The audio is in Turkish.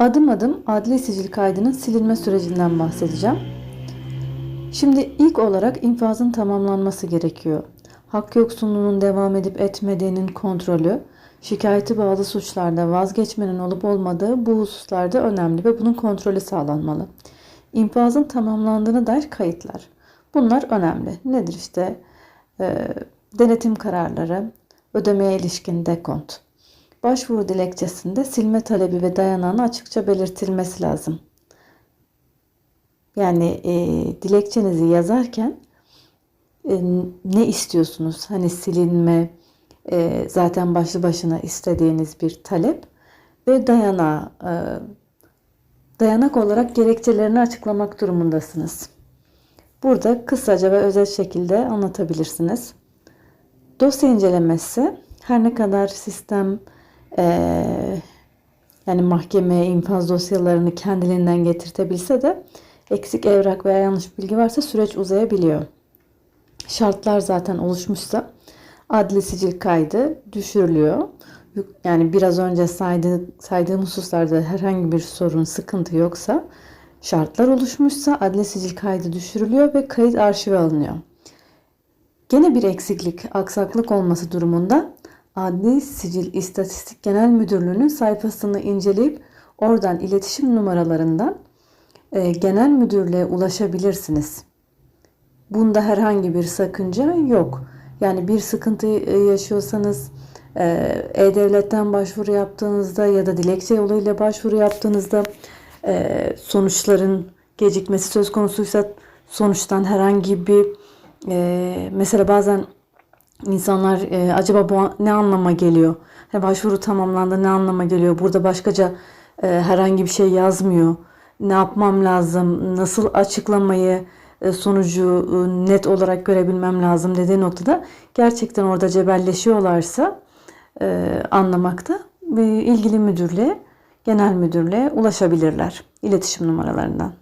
Adım adım adli sicil kaydının silinme sürecinden bahsedeceğim. Şimdi ilk olarak infazın tamamlanması gerekiyor. Hak yoksunluğunun devam edip etmediğinin kontrolü, şikayeti bağlı suçlarda vazgeçmenin olup olmadığı bu hususlarda önemli ve bunun kontrolü sağlanmalı. İnfazın tamamlandığına dair kayıtlar. Bunlar önemli. Nedir işte? Ee, denetim kararları, ödemeye ilişkin dekont. Başvuru dilekçesinde silme talebi ve dayanağını açıkça belirtilmesi lazım. Yani e, dilekçenizi yazarken e, ne istiyorsunuz? Hani silinme e, zaten başlı başına istediğiniz bir talep ve dayanağı e, dayanak olarak gerekçelerini açıklamak durumundasınız. Burada kısaca ve özel şekilde anlatabilirsiniz. Dosya incelemesi her ne kadar sistem eee, yani mahkemeye infaz dosyalarını kendiliğinden getirtebilse de eksik evrak veya yanlış bilgi varsa süreç uzayabiliyor. Şartlar zaten oluşmuşsa adli sicil kaydı düşürülüyor. Yani biraz önce saydığı, saydığım hususlarda herhangi bir sorun, sıkıntı yoksa şartlar oluşmuşsa adli sicil kaydı düşürülüyor ve kayıt arşive alınıyor. Gene bir eksiklik, aksaklık olması durumunda Adli Sicil İstatistik Genel Müdürlüğü'nün sayfasını inceleyip oradan iletişim numaralarından e, genel müdürlüğe ulaşabilirsiniz. Bunda herhangi bir sakınca yok. Yani bir sıkıntı e, yaşıyorsanız e, E-Devlet'ten başvuru yaptığınızda ya da dilekçe yoluyla başvuru yaptığınızda e, sonuçların gecikmesi söz konusuysa sonuçtan herhangi bir e, mesela bazen insanlar e, acaba bu ne anlama geliyor? Hani başvuru tamamlandı ne anlama geliyor? Burada başkaca e, herhangi bir şey yazmıyor. Ne yapmam lazım? Nasıl açıklamayı e, sonucu e, net olarak görebilmem lazım dediği noktada gerçekten orada cebelleşiyorlarsa e, anlamakta ve ilgili müdürlüğe, genel müdürlüğe ulaşabilirler iletişim numaralarından.